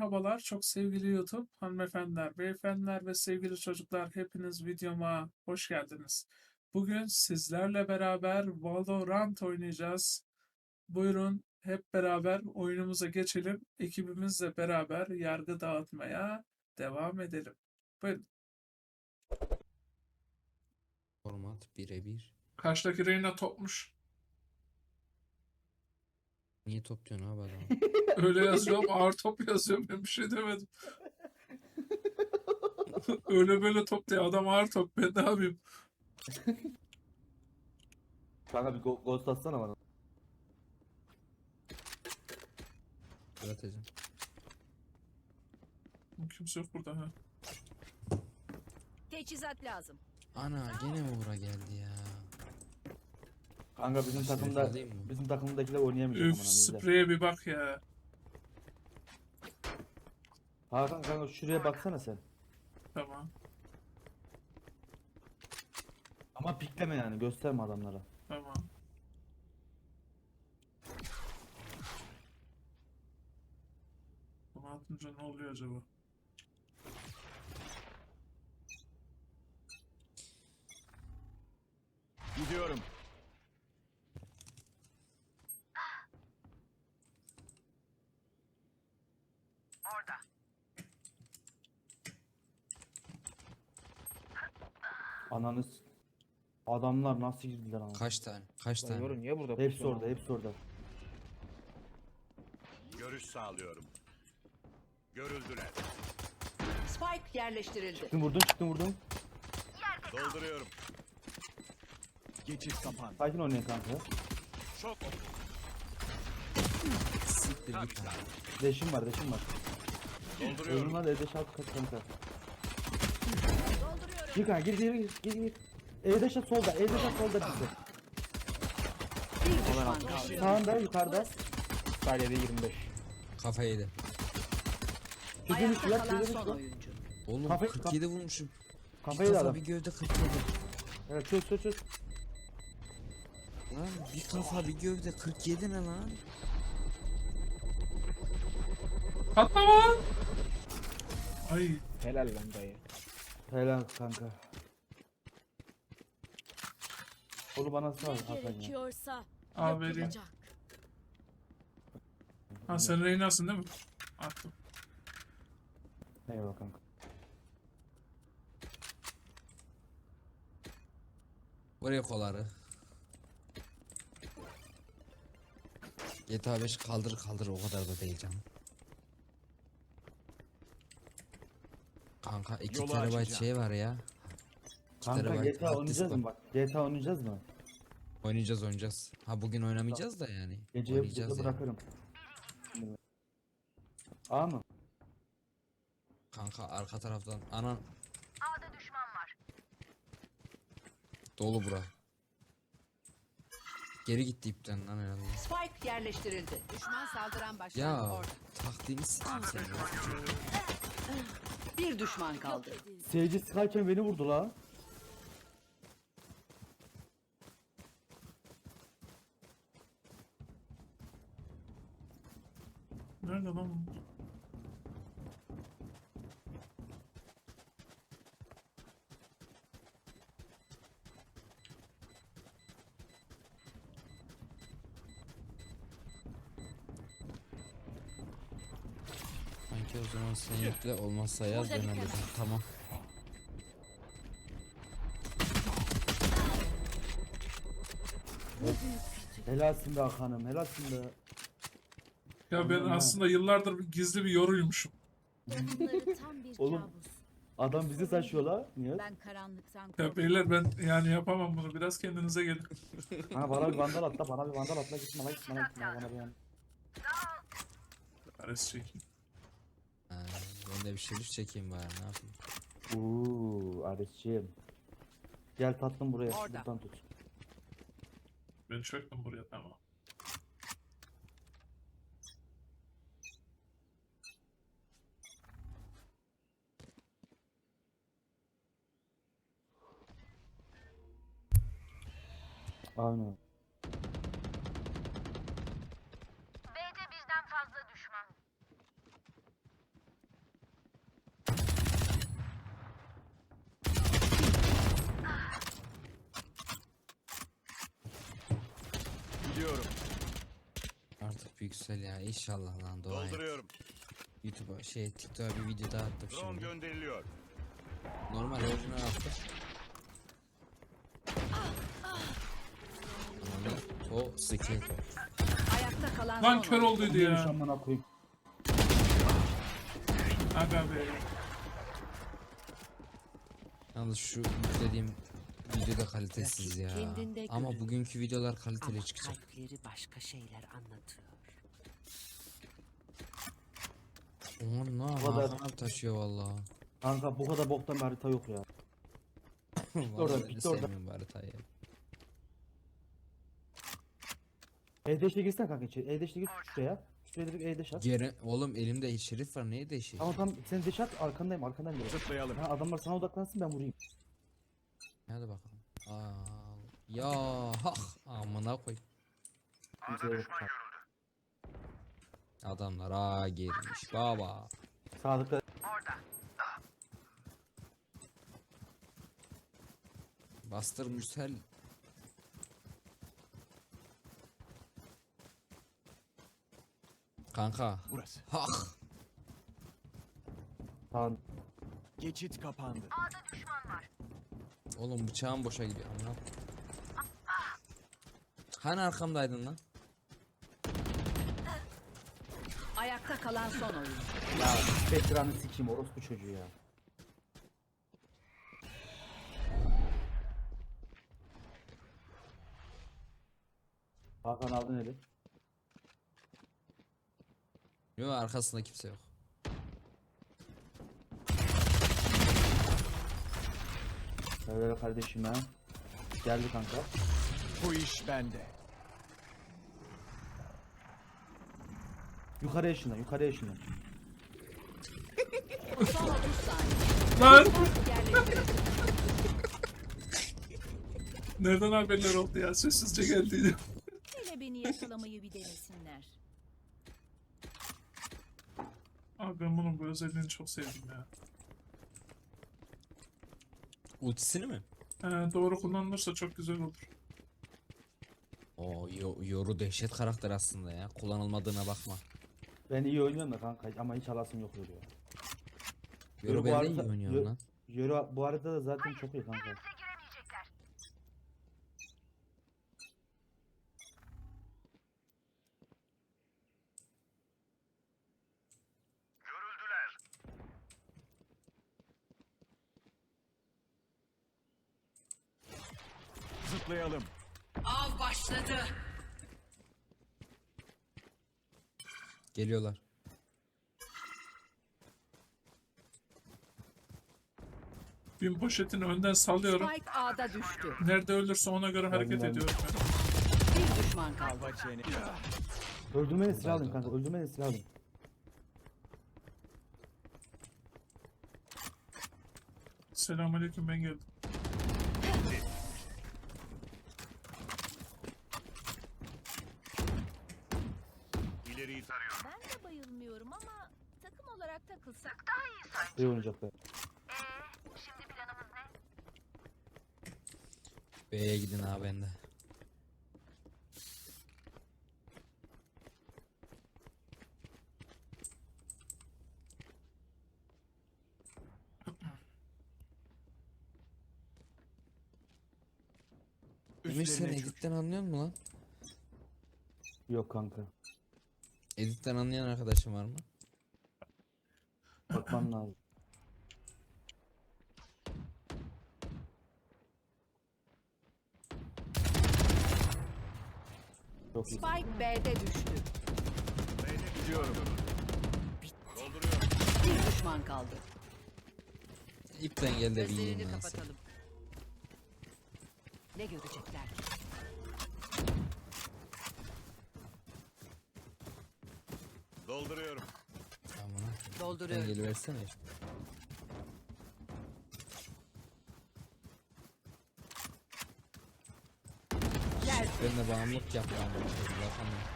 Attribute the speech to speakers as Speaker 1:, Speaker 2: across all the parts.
Speaker 1: Merhabalar çok sevgili YouTube hanımefendiler, beyefendiler ve sevgili çocuklar hepiniz videoma hoş geldiniz. Bugün sizlerle beraber Valorant oynayacağız. Buyurun hep beraber oyunumuza geçelim. Ekibimizle beraber yargı dağıtmaya devam edelim. Buyurun.
Speaker 2: Format birebir.
Speaker 1: Karşıdaki Reyna topmuş.
Speaker 2: Niye topluyorsun abi adamı?
Speaker 1: Öyle yazıyorum ağır top yazıyorum ben bir şey demedim. Öyle böyle top diye adam ağır top ben ne yapayım?
Speaker 3: Kanka bir go ghost atsana bana.
Speaker 2: Öğreteceğim.
Speaker 1: Kimse yok burada ha.
Speaker 4: Teçhizat lazım.
Speaker 2: Ana gene mi bura geldi ya?
Speaker 3: Kanka bizim takımda
Speaker 2: alayım mı?
Speaker 3: bizim takımdakiler oynayamayacak
Speaker 1: Üf
Speaker 3: amına bizde.
Speaker 1: spreye bir bak ya.
Speaker 3: Hakan kanka şuraya baksana sen.
Speaker 1: Tamam.
Speaker 3: Ama pikleme yani gösterme adamlara.
Speaker 1: Tamam. Bunu atınca ne oluyor acaba?
Speaker 5: Gidiyorum.
Speaker 3: Ananız. Adamlar nasıl girdiler ama.
Speaker 2: Kaç tane? Kaç tane?
Speaker 6: Yoru niye burada
Speaker 3: Hepsi
Speaker 6: pusuyorsun
Speaker 3: orada,
Speaker 6: oğlum?
Speaker 3: hepsi orada.
Speaker 5: Görüş sağlıyorum. Görüldüler.
Speaker 4: Spike yerleştirildi.
Speaker 3: Çıktım vurdum, çıktım vurdum.
Speaker 5: Dolduruyorum. Geçit kapan.
Speaker 3: Sakin oynayın kanka.
Speaker 5: Şok.
Speaker 2: Siktir git lan.
Speaker 3: Deşim var, deşim var.
Speaker 5: Dolduruyorum.
Speaker 3: Oyunlar evde şart kat kanka.
Speaker 4: Dolduruyorum.
Speaker 3: Gir kanka, gir gir gir gir gir. Evde şat solda, evde şat solda bizde.
Speaker 4: Bir düşman kaldı.
Speaker 3: Sağında, yukarıda.
Speaker 6: Salyede 25.
Speaker 2: Kafa yedi.
Speaker 3: Çözülmüş
Speaker 4: Ayakta
Speaker 3: yap,
Speaker 4: kalan son oyuncu.
Speaker 2: Oğlum
Speaker 3: Kafa-
Speaker 2: 47 vurmuşum. Bir
Speaker 3: Kafayı da
Speaker 2: kafa
Speaker 3: adam.
Speaker 2: bir gövde 47.
Speaker 3: Evet çöz çöz çöz.
Speaker 2: Lan bir kafa bir gövde 47 ne lan?
Speaker 1: Ay
Speaker 6: Helal lan dayı.
Speaker 3: Helal kanka. Onu bana sağ Hakan ya.
Speaker 4: Gerekiyorsa
Speaker 1: Al vereyim.
Speaker 4: yapılacak.
Speaker 1: Ha sen Reyna'sın değil mi? Attım.
Speaker 3: Eyvallah kanka.
Speaker 2: Buraya koları. GTA 5 kaldır kaldır o kadar da değil canım. Kanka 2
Speaker 5: Yolu
Speaker 2: terabayt
Speaker 5: açacağım.
Speaker 2: şey var ya. 2
Speaker 3: Kanka
Speaker 2: terabayt
Speaker 3: GTA
Speaker 2: hard
Speaker 3: oynayacağız mı bak? GTA oynayacağız mı?
Speaker 2: Oynayacağız oynayacağız. Ha bugün oynamayacağız da yani.
Speaker 3: Gece,
Speaker 2: oynayacağız
Speaker 3: gece
Speaker 2: yani.
Speaker 3: bırakırım. A mı?
Speaker 2: Kanka arka taraftan ana. A'da düşman var. Dolu bura. Geri gitti ipten lan herhalde.
Speaker 4: Spike yerleştirildi. Düşman saldıran başladı
Speaker 2: Ya
Speaker 4: orada.
Speaker 2: taktiğini sikeyim seni.
Speaker 4: Bir düşman kaldı.
Speaker 3: Seyirci sıkarken beni vurdu la.
Speaker 1: Nerede lan?
Speaker 2: Sanki o zaman sen yükle olmazsa yaz ben. Tamam.
Speaker 3: Helalsin be Hakan'ım helalsin be.
Speaker 1: Ya ben
Speaker 3: Aman ha.
Speaker 1: aslında yıllardır bir gizli bir yoruymuşum.
Speaker 4: Bunları tam bir
Speaker 3: Oğlum.
Speaker 4: kabus.
Speaker 3: Adam bizi taşıyor la. Niye?
Speaker 4: Ben karanlıktan
Speaker 1: Ya
Speaker 4: korkuyorum.
Speaker 1: beyler ben yani yapamam bunu. Biraz kendinize gelin.
Speaker 3: Ha bana bir vandal atla bana bir vandal atla gitme la gitme la gitme la bana bir vandal.
Speaker 1: Ares çekeyim.
Speaker 2: Ha, ben de bir şerif çekeyim bari ne yapayım.
Speaker 3: Uuu Ares'ciğim. Gel tatlım buraya.
Speaker 4: Orada.
Speaker 3: Buradan tut.
Speaker 1: Ben çöktüm buraya tamam.
Speaker 3: Aynen. B'de birden fazla düşman. Gidiyorum.
Speaker 2: Artık yüksel ya inşallah lan dua et.
Speaker 5: Dolduruyorum.
Speaker 2: YouTube'a şey TikTok'a bir video daha attım
Speaker 5: Drone
Speaker 2: şimdi.
Speaker 5: gönderiliyor.
Speaker 2: Normal orijinal attım. O skelet o.
Speaker 4: Ayakta kalan
Speaker 1: Lan kör olduydu
Speaker 3: Neymiş
Speaker 1: ya.
Speaker 3: amına koyayım.
Speaker 1: Aga be.
Speaker 2: Yalnız şu yüklediğim video da kalitesiz ya.
Speaker 4: Kendinde
Speaker 2: Ama
Speaker 4: görün.
Speaker 2: bugünkü videolar kaliteli
Speaker 4: Ama
Speaker 2: çıkacak.
Speaker 4: kalpleri başka şeyler anlatıyor.
Speaker 2: Aman ne
Speaker 3: kadar-
Speaker 2: abi taşıyor valla.
Speaker 3: Kanka bu kadar boktan bir harita yok ya.
Speaker 2: Vallahi
Speaker 3: oradan,
Speaker 2: ben de
Speaker 3: git oradan.
Speaker 2: sevmiyorum bu haritayı.
Speaker 3: E5'le girsene kanka içeri. E5'le git şuraya. Şuraya direkt E5 at.
Speaker 2: Geri, oğlum elimde şerif var neye değişir?
Speaker 3: Tamam tamam sen deş at arkandayım arkandayım direkt.
Speaker 5: Zıplayalım.
Speaker 3: Ha, adamlar sana odaklansın ben vurayım.
Speaker 2: Hadi bakalım. Aa, ya hah amına koy.
Speaker 3: Kimseye yok.
Speaker 2: Adamlar aa girmiş baba.
Speaker 3: Sadıkta
Speaker 2: Bastır Mürsel. Kanka.
Speaker 7: Burası.
Speaker 2: Hah.
Speaker 3: Tamam.
Speaker 7: Geçit kapandı.
Speaker 2: Oğlum bıçağım boşa gidiyor amına. Hani arkamdaydın lan?
Speaker 4: Ayakta kalan son oyuncu.
Speaker 3: Ya Spectre'ını sikeyim orospu çocuğu ya. Hakan aldın eli.
Speaker 2: Yok arkasında kimse yok.
Speaker 3: Öyle kardeşim ha. Geldi kanka.
Speaker 7: Bu iş bende.
Speaker 3: Yukarıya ışınla yukarıya ışınla.
Speaker 4: Son 30 saniye.
Speaker 1: Lan
Speaker 4: Yerleştirildi.
Speaker 1: nereden haberler oldu ya? Sessizce geldiydi.
Speaker 8: Hele beni yakalamayı bir denesinler.
Speaker 1: Abi ben bunun bu özelliğini çok sevdim ya.
Speaker 2: Ultisini mi?
Speaker 1: He, doğru kullanılırsa çok güzel olur.
Speaker 2: O yo, yoru dehşet karakter aslında ya. Kullanılmadığına bakma.
Speaker 3: Ben iyi oynuyorum da kanka ama hiç alasım yok öyle ya.
Speaker 2: Yoru
Speaker 3: bu
Speaker 2: ben de
Speaker 3: arada-
Speaker 2: iyi oynuyorum
Speaker 3: yo-
Speaker 2: lan.
Speaker 3: Yoro bu arada da zaten çok iyi kanka.
Speaker 7: Zıplayalım.
Speaker 4: Av başladı.
Speaker 2: Geliyorlar.
Speaker 1: Bin poşetini önden sallıyorum.
Speaker 4: Spike A'da düştü.
Speaker 1: Nerede ölürse ona göre hareket
Speaker 3: geldim.
Speaker 1: ediyorum ben.
Speaker 4: Bir düşman kaldı.
Speaker 3: Öldürmeni silah alayım kanka öldürmeni silah alayım.
Speaker 1: Selamünaleyküm ben geldim.
Speaker 5: İleriyi tarıyorum.
Speaker 8: Ben de bayılmıyorum ama takım olarak takılsak daha iyi.
Speaker 3: İyi oynayacaklar.
Speaker 2: B'ye gidin abi bende. Emir sen
Speaker 7: Üstlerine çök.
Speaker 2: editten anlıyor musun lan?
Speaker 3: Yok kanka.
Speaker 2: Editten anlayan arkadaşım var mı?
Speaker 3: Bakmam lazım. Çok iyi.
Speaker 4: Spike B'de düştü.
Speaker 5: B'de gidiyorum. Dolduruyorum.
Speaker 4: Bir düşman kaldı.
Speaker 2: İpten gel de bir yiyeyim seni.
Speaker 4: kapatalım. Ne görecekler ki?
Speaker 5: Dolduruyorum.
Speaker 2: Tamam lan. Sen
Speaker 4: Dolduruyorum.
Speaker 2: geliversene.
Speaker 4: Gel.
Speaker 2: Ben de bağımlılık yapmam. Yapamıyorum.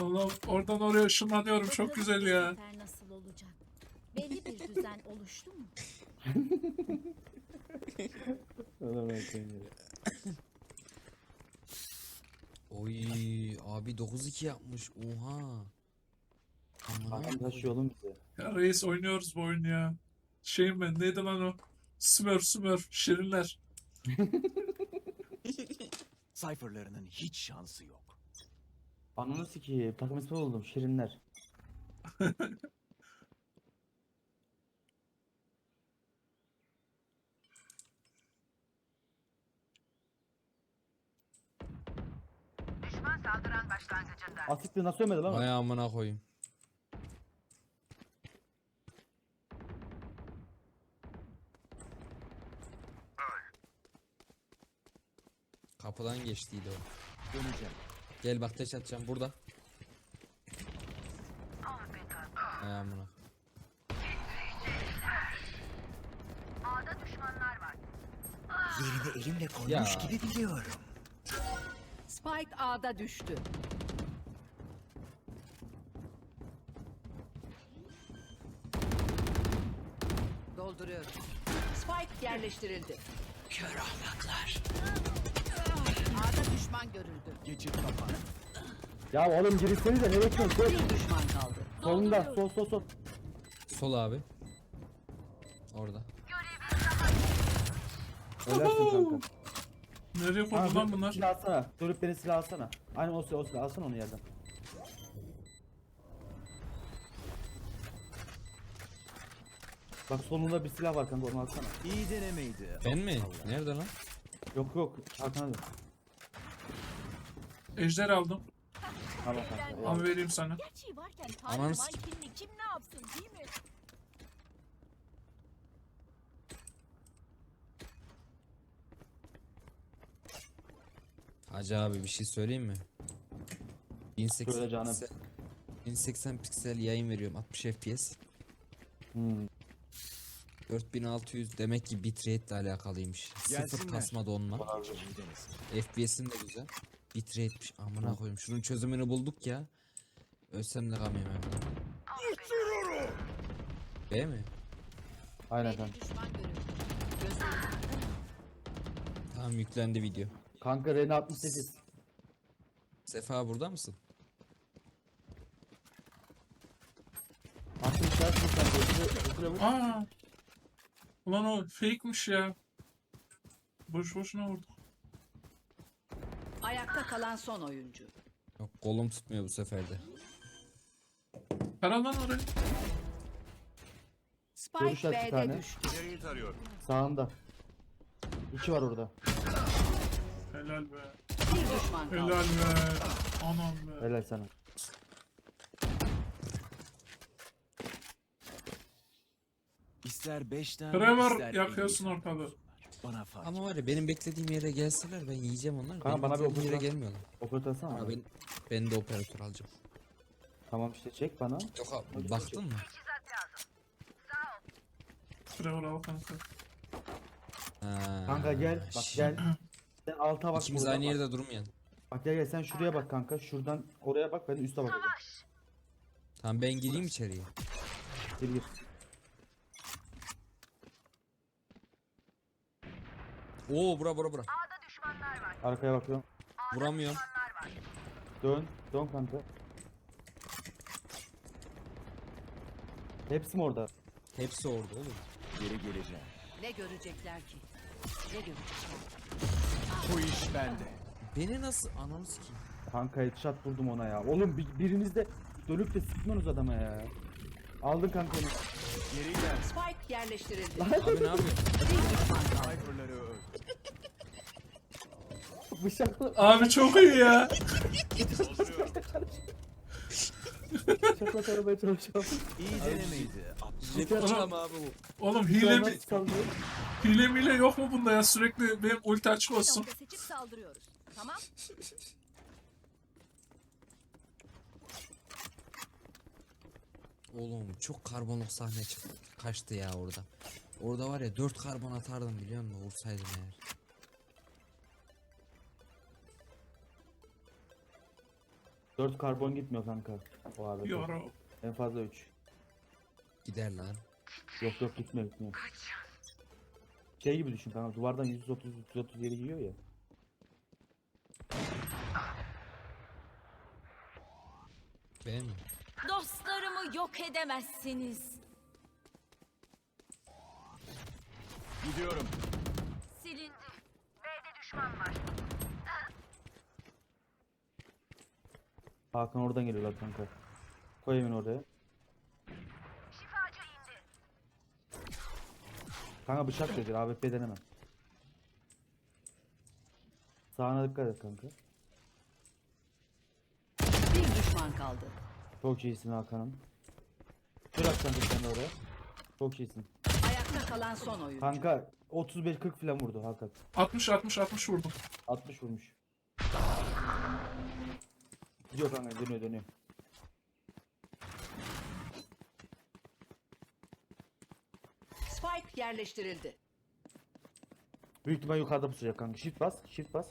Speaker 1: Oğlum oradan oraya ışınlanıyorum çok güzel ya.
Speaker 8: Nasıl olacak? Belli bir düzen oluştu mu?
Speaker 3: Öyle ben yere.
Speaker 2: Oy abi 9-2 yapmış. Oha. Aman
Speaker 3: taşıyor oğlum bizi.
Speaker 1: Ya reis oynuyoruz bu oyunu ya. Şeyim ben neydi lan o? Smurf Smurf Şirinler.
Speaker 7: Cypher'larının hiç şansı yok.
Speaker 3: Ananı sikeyim. Takım ismi oldum. Şirinler. Asitli nasıl ölmedi lan? o?
Speaker 2: Vay amına koyayım. Kapıdan geçtiydi o.
Speaker 7: Döneceğim.
Speaker 2: Gel bak taş atacağım burada. Vay amına.
Speaker 7: Yerini elimle koymuş
Speaker 2: Ya.
Speaker 7: gibi biliyorum.
Speaker 4: Spike A'da düştü. Dolduruyorum. Spike yerleştirildi. Kör ahlaklar. A'da düşman görüldü.
Speaker 7: Geçit kapandı.
Speaker 3: Ya oğlum girsenize ne bekliyorsun?
Speaker 4: Bir düşman kaldı.
Speaker 3: Solunda. Sol sol sol.
Speaker 2: Sol abi. Orada.
Speaker 3: Ölersin kanka.
Speaker 1: Nereye koydu lan bunlar?
Speaker 3: Silah alsana. Dönüp beni silah alsana. Aynen o silah o silah alsana onu yerden. Bak solunda bir silah var kanka onu alsana.
Speaker 7: İyi denemeydi.
Speaker 2: Ben mi? Nerede lan?
Speaker 3: Yok yok arkana dön.
Speaker 1: Ejder aldım.
Speaker 3: Tamam kanka. eyvallah.
Speaker 1: Al vereyim sana.
Speaker 8: Gerçeği varken
Speaker 2: Ananı
Speaker 8: mankenini kim ne yapsın değil mi?
Speaker 2: Hacı abi bir şey söyleyeyim mi? 1080
Speaker 3: Söyle canım.
Speaker 2: piksel, 1080 piksel yayın veriyorum 60 FPS.
Speaker 3: Hmm.
Speaker 2: 4600 demek ki bitrate ile alakalıymış. Sıfır
Speaker 7: Gelsinler.
Speaker 2: kasma donma. FPS'in de güzel. Bitrate'miş amına koyayım. Şunun çözümünü bulduk ya. Ölsem de gam yemem. B mi?
Speaker 3: Aynen kanka.
Speaker 4: düşman görüldü.
Speaker 2: Tamam yüklendi video.
Speaker 3: Kanka Rene 68.
Speaker 2: Sefa burada mısın?
Speaker 3: Ötüre, ötüre vur.
Speaker 1: Aa. Ulan o fake'miş ya. Boş boşuna vurduk.
Speaker 4: Ayakta kalan son oyuncu.
Speaker 2: Yok kolum tutmuyor bu sefer de.
Speaker 1: Kara lan oraya.
Speaker 4: Spike
Speaker 3: Görüş bir
Speaker 4: B'de
Speaker 3: tane.
Speaker 4: düştü.
Speaker 5: İleriyi tarıyorum.
Speaker 3: Sağında. İki var orada.
Speaker 1: Helal be.
Speaker 4: Bir düşman kaldı.
Speaker 1: Helal be. Anam be.
Speaker 3: Helal sana.
Speaker 7: İster 5 tane
Speaker 1: Trevor
Speaker 7: ister
Speaker 1: yakıyorsun
Speaker 7: 50 tane.
Speaker 1: ortalığı.
Speaker 7: Bana fark.
Speaker 2: Ama var ya benim beklediğim yere gelseler ben yiyeceğim onları.
Speaker 3: Kanka
Speaker 2: benim
Speaker 3: bana bir
Speaker 2: beklediğim yere
Speaker 3: operatör-
Speaker 2: gelmiyorlar.
Speaker 3: Operatör alsana.
Speaker 2: Ama
Speaker 3: bana.
Speaker 2: ben, ben de operatör alacağım.
Speaker 3: Tamam işte çek bana.
Speaker 2: Yok abi baktın mı?
Speaker 1: Trevor al kanka.
Speaker 2: Ha,
Speaker 3: Kanka gel. Bak
Speaker 2: şi-
Speaker 3: gel. Sen alta bak.
Speaker 2: İkimiz
Speaker 3: buradan
Speaker 2: aynı
Speaker 3: bak.
Speaker 2: yerde durmayalım.
Speaker 3: Bak gel gel sen şuraya bak kanka. Şuradan oraya bak ben üste bakacağım.
Speaker 2: Tamam ben gireyim içeriye.
Speaker 3: Gir gir.
Speaker 2: Oo bura bura bura.
Speaker 3: Arkaya bakıyorum.
Speaker 2: Vuramıyorum.
Speaker 3: Dön. Dön kanka. Hepsi mi orada?
Speaker 2: Hepsi orada oğlum.
Speaker 7: Geri geleceğim.
Speaker 4: Ne görecekler ki? Ne görecekler?
Speaker 7: Bu iş bende.
Speaker 2: Beni nasıl ananı sikeyim.
Speaker 3: Kanka headshot vurdum ona ya. Oğlum bir, biriniz de dönüp de sıkmıyorsunuz adama ya. Aldın kanka onu.
Speaker 4: Spike yerleştirildi.
Speaker 2: Abi ne yapıyorsun?
Speaker 4: Kaldı.
Speaker 3: Bıçakla,
Speaker 1: Abi çok iyi ya.
Speaker 3: Bıçakla.
Speaker 7: İyi denemeydi.
Speaker 2: Jet atacağım abi bu.
Speaker 1: Oğlum hile mi,
Speaker 3: Nasıl sallıyor?
Speaker 1: hile yok mu bunda ya? Sürekli benim ulti açık olsun.
Speaker 8: Seçip saldırıyoruz. Tamam.
Speaker 2: Oğlum çok karbonluk sahne çıktı. Kaçtı ya orada. Orada var ya 4 karbon atardım biliyor musun? Vursaydım eğer.
Speaker 3: Dört karbon gitmiyor kanka. O abi.
Speaker 1: Yoro.
Speaker 3: En fazla 3.
Speaker 2: Gider lan.
Speaker 3: Yok yok gitmiyor gitmiyor. Şey gibi düşün kanka duvardan 130 137 yiyor ya.
Speaker 2: Benim mi?
Speaker 8: Dostlarımı yok edemezsiniz.
Speaker 7: Gidiyorum.
Speaker 8: Silindi. B'de düşman var.
Speaker 3: Hakan oradan geliyorlar kanka. Koy evini oraya.
Speaker 8: Şifacı indi.
Speaker 3: Kanka bıçak getir. AWP deneme. Sağına dikkat et kanka.
Speaker 4: Bir düşman kaldı.
Speaker 3: Çok iyisin Hakan'ım. Bırak kanka sen de oraya. Çok iyisin.
Speaker 4: Ayakta kalan son oyuncu.
Speaker 3: Kanka 35-40 falan vurdu Hakan.
Speaker 1: 60 60 60 vurdum.
Speaker 3: 60 vurmuş. Gidiyor kanka dönüyor dönüyor.
Speaker 4: Spike yerleştirildi.
Speaker 3: Büyük ihtimal yukarıda pusacak kanka. Shift bas, shift bas.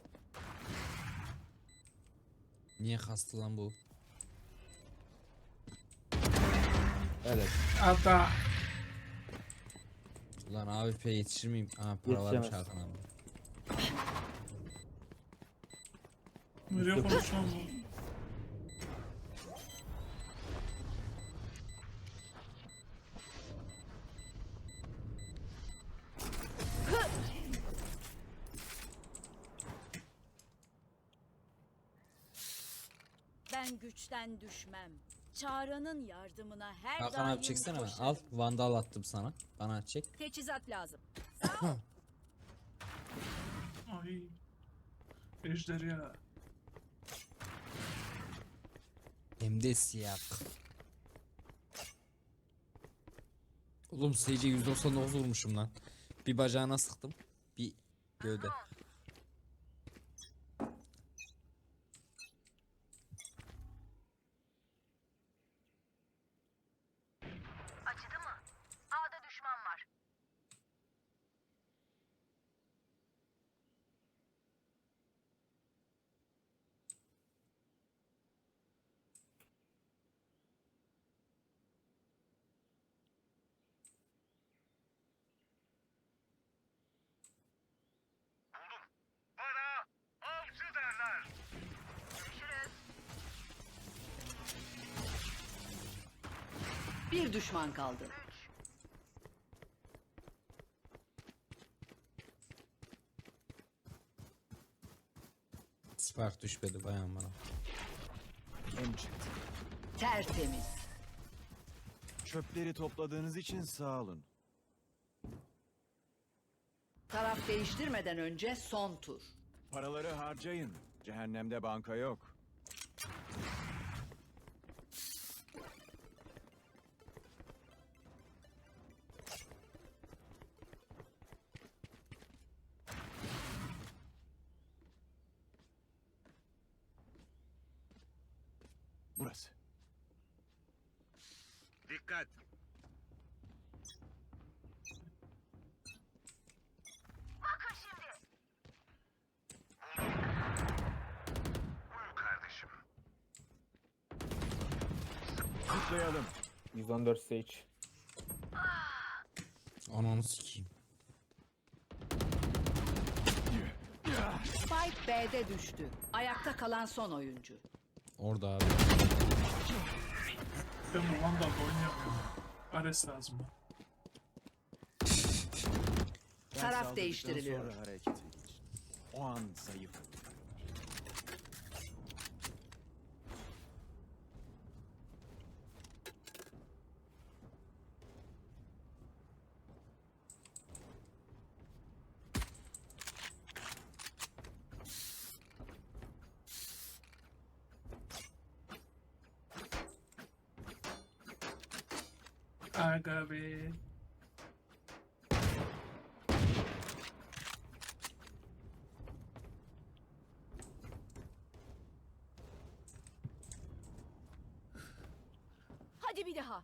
Speaker 2: Niye kastı lan bu?
Speaker 3: Evet.
Speaker 1: Hatta
Speaker 2: Ulan AWP yetişir miyim? Aha para varmış
Speaker 3: Yetişemez.
Speaker 2: Hakan abi.
Speaker 1: nereye konuşuyorum bu?
Speaker 8: Ben güçten düşmem. Çağrı'nın yardımına her
Speaker 2: Hakan
Speaker 8: daim
Speaker 2: abi çeksene
Speaker 8: koşarım.
Speaker 2: Al vandal attım sana. Bana çek.
Speaker 8: Teçhizat lazım.
Speaker 1: Ay. Ejderi ya.
Speaker 2: Hem de siyah. Oğlum SC 199 vurmuşum lan. Bir bacağına sıktım. Bir gövde.
Speaker 8: Acıdı mı? A'da düşman var.
Speaker 4: Bir düşman kaldı.
Speaker 2: Spark düşmedi bayan bana.
Speaker 7: Çıktı.
Speaker 4: Tertemiz.
Speaker 7: Çöpleri topladığınız için sağ olun.
Speaker 4: Taraf değiştirmeden önce son tur.
Speaker 7: Paraları harcayın. Cehennemde banka yok. Burası. Dikkat.
Speaker 8: Bakın şimdi.
Speaker 7: Kutlayalım.
Speaker 6: 114 stage.
Speaker 2: Ananı sikeyim.
Speaker 4: Spike B'de düştü. Ayakta kalan son oyuncu.
Speaker 2: Orada abi.
Speaker 1: Ben bu Vandal'da oynayamıyorum. Ares lazım bana.
Speaker 7: Ben
Speaker 4: Taraf
Speaker 7: saldırdıktan
Speaker 4: değiştiriliyor.
Speaker 7: Sonra harekete geç. O an zayıf.
Speaker 1: Aga be.
Speaker 8: Hadi bir daha.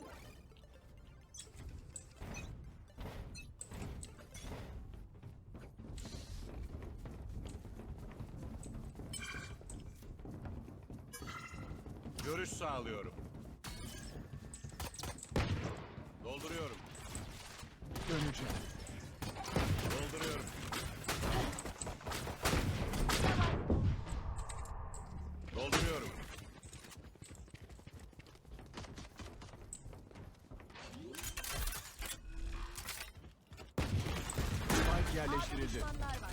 Speaker 5: Görüş sağlıyorum. Dolduruyorum.
Speaker 7: Döneceğim.
Speaker 5: Dolduruyorum. Dolduruyorum.
Speaker 7: Yerleştirildi.
Speaker 8: Düşmanlar var.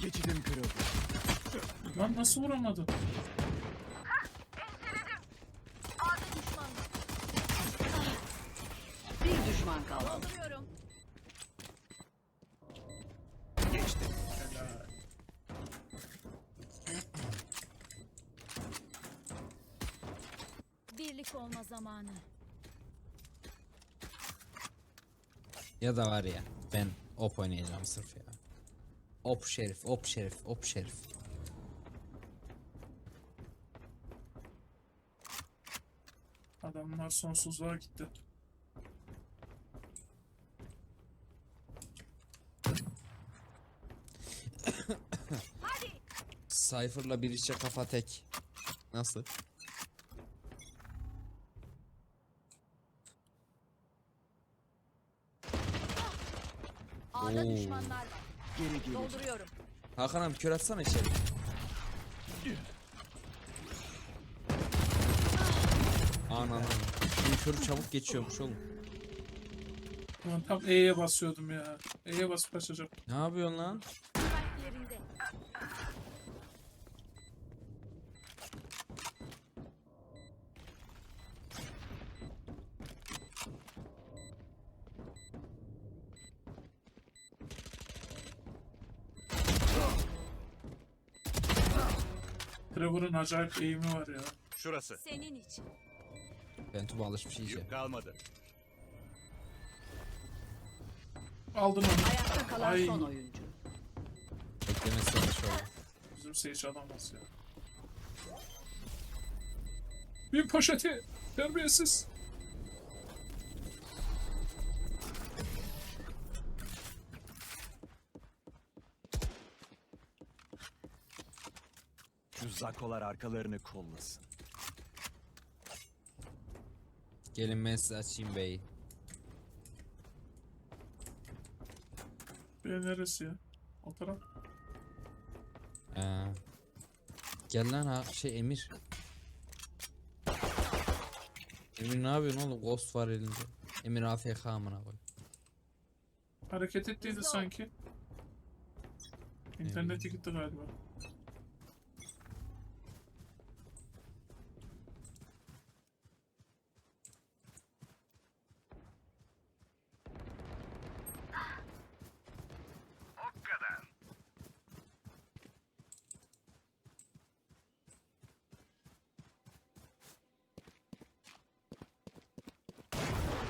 Speaker 7: Geçidim kırıldı.
Speaker 1: Lan nasıl vuramadı?
Speaker 8: Ağda düşman var.
Speaker 4: Bir düşman kaldı.
Speaker 2: Ya da var ya ben op oynayacağım sırf ya. Op şerif, op şerif, op şerif.
Speaker 1: Adamlar sonsuzluğa gitti.
Speaker 2: Cypher'la bir içe kafa tek. Nasıl?
Speaker 8: Ağda
Speaker 2: Oo.
Speaker 8: düşmanlar var.
Speaker 7: Geri gelir.
Speaker 8: Dolduruyorum.
Speaker 2: Hakan abi kör atsana içeri. Anan. Bu körü çabuk geçiyormuş oğlum.
Speaker 1: Ulan tam E'ye basıyordum ya. E'ye basıp kaçacak.
Speaker 2: Ne yapıyorsun lan?
Speaker 1: Acayip eğimi var ya.
Speaker 5: Şurası.
Speaker 8: Senin için.
Speaker 2: Ben tuba alışmış iyice.
Speaker 5: Yük kalmadı.
Speaker 1: Aldın onu.
Speaker 4: Ayakta kalan
Speaker 1: Ay.
Speaker 4: son oyuncu.
Speaker 2: Beklemesi yanlış oldu.
Speaker 1: Bizim Sage alamaz ya. Bir poşeti. Terbiyesiz.
Speaker 7: Şu zakolar arkalarını kollasın.
Speaker 2: Gelin ben size açayım beyi.
Speaker 1: B neresi ya? O taraf.
Speaker 2: Ee, gel lan ha şey Emir. Emir ne yapıyorsun oğlum? Ghost var elinde. Emir AFK amına koy.
Speaker 1: Hareket ettiydi sanki. İnternete gitti galiba.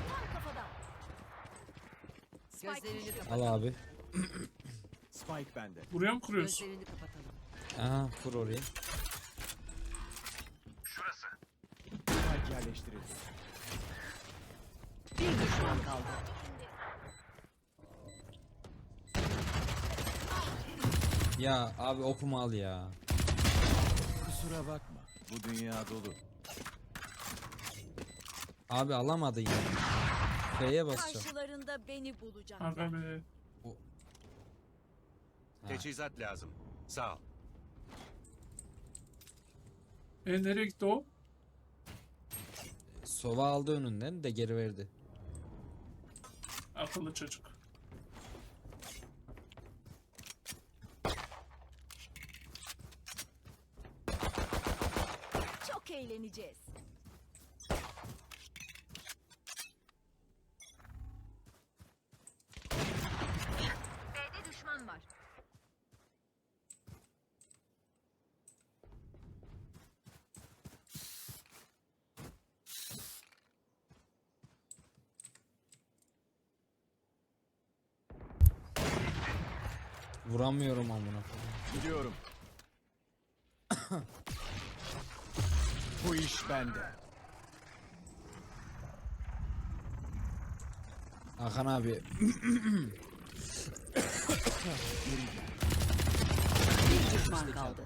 Speaker 8: Tam kafadan.
Speaker 4: Gözlerini kapat.
Speaker 2: Al abi.
Speaker 7: Spike bende.
Speaker 1: Buraya mı kuruyorsun?
Speaker 4: Gözlerini kapatalım.
Speaker 2: Aha kur oraya.
Speaker 7: Spike yerleştirildi.
Speaker 4: Bir düşman kaldı.
Speaker 2: Ya abi okumu al ya.
Speaker 7: Kusura bakma. Bu dünya dolu.
Speaker 2: Abi alamadın ya. F'ye basacağım.
Speaker 8: Karşılarında beni bulacaklar.
Speaker 2: Ha.
Speaker 5: Teçhizat lazım. Sağ ol.
Speaker 1: E nereye gitti o?
Speaker 2: Sova aldı önünden de geri verdi.
Speaker 1: Akıllı çocuk.
Speaker 8: Çok eğleneceğiz. B'de düşman var.
Speaker 2: Vuramıyorum amına koyayım.
Speaker 7: Gidiyorum. Bu iş bende.
Speaker 2: Hakan abi
Speaker 4: Bir düşman kaldı.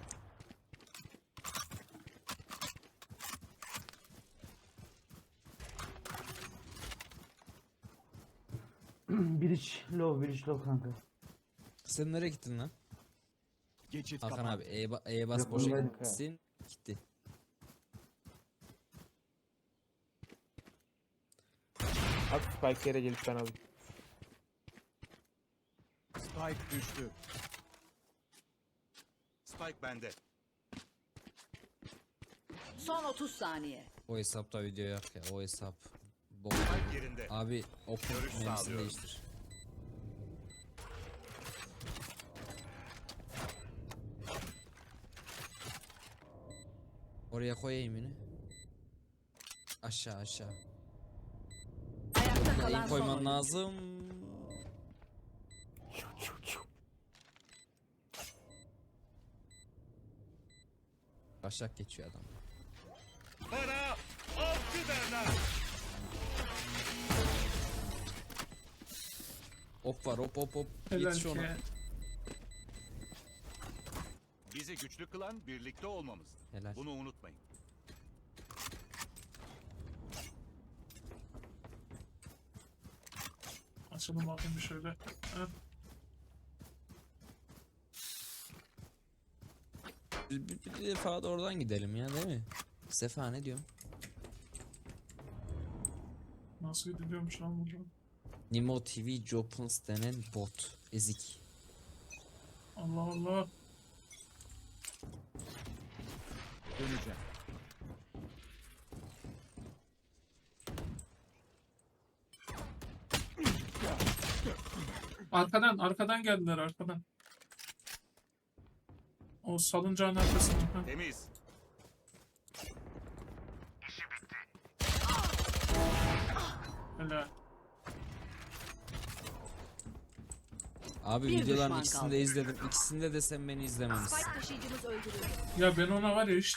Speaker 3: Biriç low, biriç low kanka.
Speaker 2: Sen nereye gittin lan?
Speaker 7: Geçit
Speaker 2: Hakan
Speaker 7: kapan.
Speaker 2: abi E'ye ba E'ye bas
Speaker 3: Yok,
Speaker 2: boşa
Speaker 3: buradaydık ha.
Speaker 2: gitsin. Gitti.
Speaker 6: At Spike yere gelip ben alayım.
Speaker 7: Spike düştü.
Speaker 5: Spike bende.
Speaker 4: Son 30 saniye.
Speaker 2: O hesapta video yok ya. O hesap. Bok.
Speaker 5: Spike yerinde.
Speaker 2: Abi open
Speaker 5: Görüş
Speaker 2: memsini
Speaker 5: sağlıyorum.
Speaker 2: değiştir. Oraya koyayım yine. Aşağı aşağı.
Speaker 4: Ayakta
Speaker 2: İyi
Speaker 4: kalan son
Speaker 2: koyman
Speaker 4: oyuncu.
Speaker 2: lazım. Başak geçiyor adam.
Speaker 5: Bana avcı derler.
Speaker 2: Hop var hop hop hop.
Speaker 1: Helal
Speaker 2: Yetiş
Speaker 1: ki.
Speaker 5: Bizi güçlü kılan birlikte olmamızdır.
Speaker 2: Helal.
Speaker 5: Bunu unutmayın.
Speaker 1: Açalım bakayım bir şöyle.
Speaker 2: Bir, bir, bir defa da oradan gidelim ya değil mi? Sefa ne diyorum?
Speaker 1: Nasıl gidiliyormuş lan buradan?
Speaker 2: Nimo TV Jopens denen bot. Ezik.
Speaker 1: Allah Allah.
Speaker 7: Döneceğim.
Speaker 1: Arkadan, arkadan geldiler arkadan. O salıncağın arkasından. Heh.
Speaker 5: Temiz.
Speaker 1: Helal.
Speaker 2: Abi
Speaker 4: Bir
Speaker 2: videoların
Speaker 4: düşman
Speaker 2: ikisini
Speaker 4: kaldı.
Speaker 2: de izledim. İkisinde de sen beni izlememişsin.
Speaker 8: Spike taşıyıcımız öldürüldü.
Speaker 1: Ya ben ona var ya hiç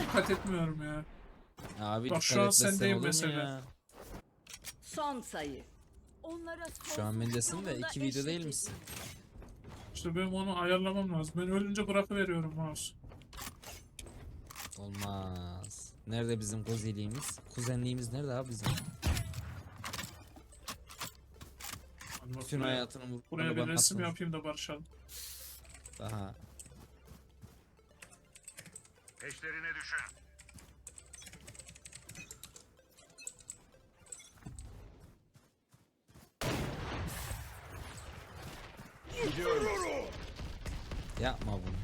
Speaker 1: dikkat etmiyorum ya.
Speaker 2: Abi
Speaker 1: Bak
Speaker 2: dikkat
Speaker 1: şu an
Speaker 2: etmesen
Speaker 1: sendeyim
Speaker 2: olur mu
Speaker 1: mesela.
Speaker 2: ya?
Speaker 4: Son sayı.
Speaker 8: Onlara
Speaker 2: Şu an
Speaker 8: sonsuz
Speaker 2: bendesin de iki video değil misin?
Speaker 1: İşte benim onu ayarlamam lazım. Ben ölünce bırakıveriyorum mouse.
Speaker 2: Olmaz. Nerede bizim koziliğimiz? Kuzenliğimiz nerede abi bizim?
Speaker 1: Hadi bak
Speaker 2: Bütün
Speaker 1: buraya,
Speaker 2: hayatını bu-
Speaker 1: buraya
Speaker 2: bana
Speaker 1: bir resim
Speaker 2: atmış.
Speaker 1: yapayım da barışalım.
Speaker 2: Daha.
Speaker 5: Peşlerine düşün.
Speaker 7: Gidiyorum.
Speaker 2: Yapma bunu.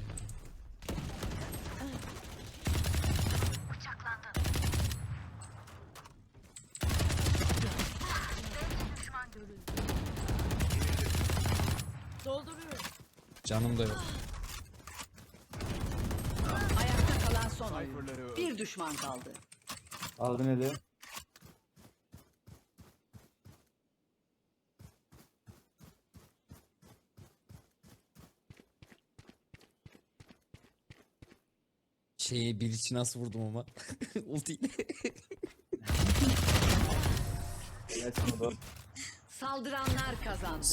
Speaker 8: Dolduruyorum.
Speaker 2: Canım da yok.
Speaker 4: Ayakta kalan son
Speaker 7: öldür.
Speaker 4: Bir düşman kaldı.
Speaker 3: Aldın eli.
Speaker 2: Şeyi bir içi nasıl vurdum ama.
Speaker 3: Da.
Speaker 4: Saldıranlar kazandı.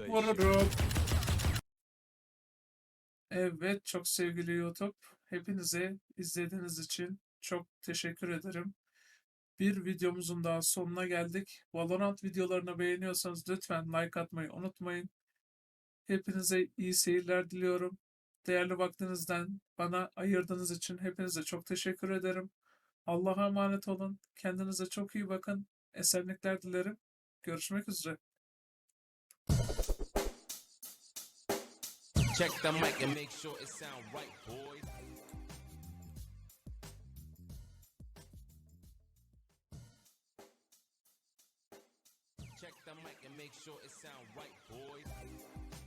Speaker 7: İşte.
Speaker 1: vururum. Evet çok sevgili YouTube. Hepinize izlediğiniz için çok teşekkür ederim. Bir videomuzun daha sonuna geldik. Valorant videolarını beğeniyorsanız lütfen like atmayı unutmayın. Hepinize iyi seyirler diliyorum. Değerli vaktinizden bana ayırdığınız için hepinize çok teşekkür ederim. Allah'a emanet olun. Kendinize çok iyi bakın. Esenlikler dilerim. Görüşmek üzere.
Speaker 9: Check the mic and make sure it sound right, boys. Check the mic and make sure it sound right, boys.